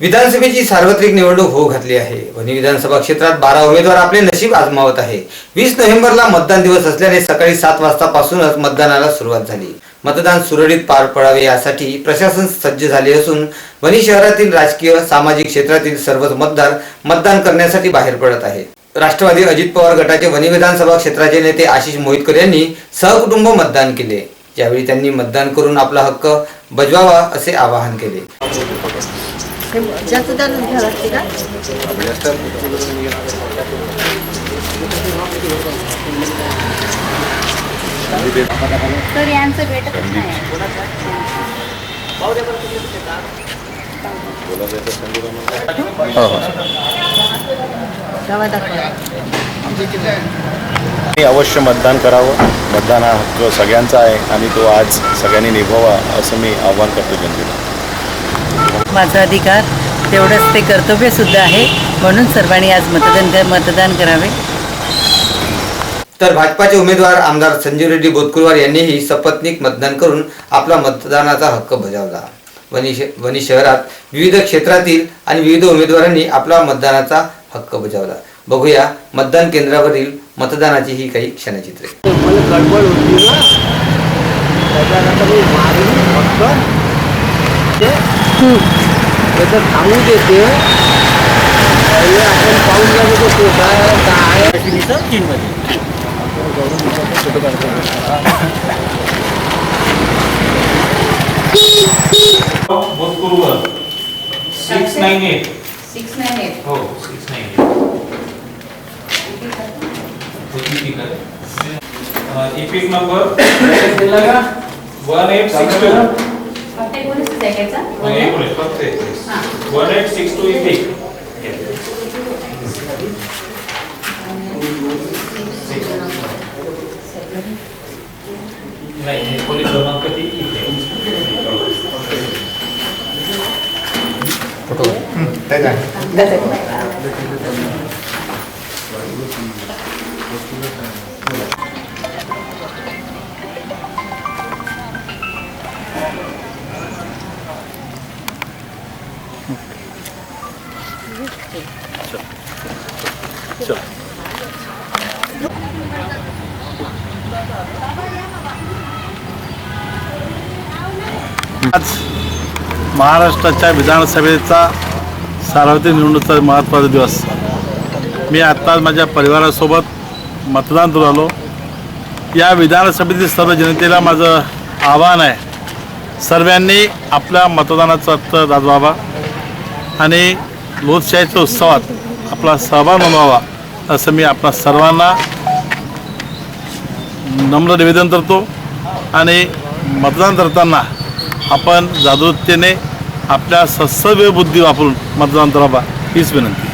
विधानसभेची सार्वत्रिक निवडणूक होऊ घातली आहे. वणी विधानसभा क्षेत्रात बारा उमेदवार आपले नशीब आजमावत आहे. वीस नोव्हेंबरला मतदान दिवस असल्याने सकाळी सात वाजतापासूनच मतदानाला सुरुवात झाली. मतदान सुरळीत पार पडावे यासाठी प्रशासन सज्ज झाले असून वणी शहरातील राजकीय सामाजिक क्षेत्रातील सर्वच मतदार मतदान करण्यासाठी बाहेर पडत आहेत. राष्ट्रवादी अजित पवार गटाचे वणी विधानसभा क्षेत्राचे नेते आशिष मोहितकर यांनी सहकुटुंब मतदान केले. यावेळी त्यांनी मतदान करून आपला हक्क बजवावा असे आवाहन केले. जास्त जाणून घ्यावं लागते का? तर यांचं भेटतच नाही. गावात दाखवा. आणि अवश्य मतदान करावं. मतदान हा हक्क सगळ्यांचा आहे आणि तो आज सगळ्यांनी निभवावा असं मी आव्हान करतो जनतेला. माझा अधिकार तेवढंच ते कर्तव्यसुद्धा आहे म्हणून सर्वांनी आज मतदान कर मतदान करावे. तर भाजपाचे उमेदवार आमदार संजीव रेड्डी बोतकुरवार यांनीही सपत्नीक मतदान करून आपला मतदानाचा हक्क बजावला. वणी श- वणी शहरात विविध क्षेत्रातील आणि विविध उमेदवारांनी आपला मतदानाचा हक्क बजावला. बघूया मतदान केंद्रावरील मतदानाची ही काही क्षणचित्रे. घ्यायचे त्याचं सांगू देते पहिले आपण पाहून घ्या तो कोठा आहे काय आहे चीनचं चीनमध्ये फ़ोटो काढतो भूतपूर्व six nine eight six nine eight हो six nine eight EPIC number one eight six two फक्त एकोणीस जॅकेटचा एकोणीस फक्त एकोणीस हां one eight six two EPIC नाही हे पोलीस क्रमांक ती इथे आज महाराष्ट्राच्या विधानसभेचा सार्वत्रिक निवडणुकीचा महत्त्वाचा दिवस. मी आत्ताच माझ्या परिवारासोबत मतदान करून आलो. या विधानसभेतील सर्व जनतेला माझं आव्हान आहे. सर्वांनी आपल्या मतदानाचा अर्थ गाजवावा आणि लोकशाहीच्या उत्सवात आपला सहभाग नोंदवावा असं मी आपल्या सर्वांना नम्र निवेदन करतो. आणि मतदान करताना आपण जागरूकतेने आपल्या सत्सव्य बुद्धी वापरून मतदान करावा हीच विनंती.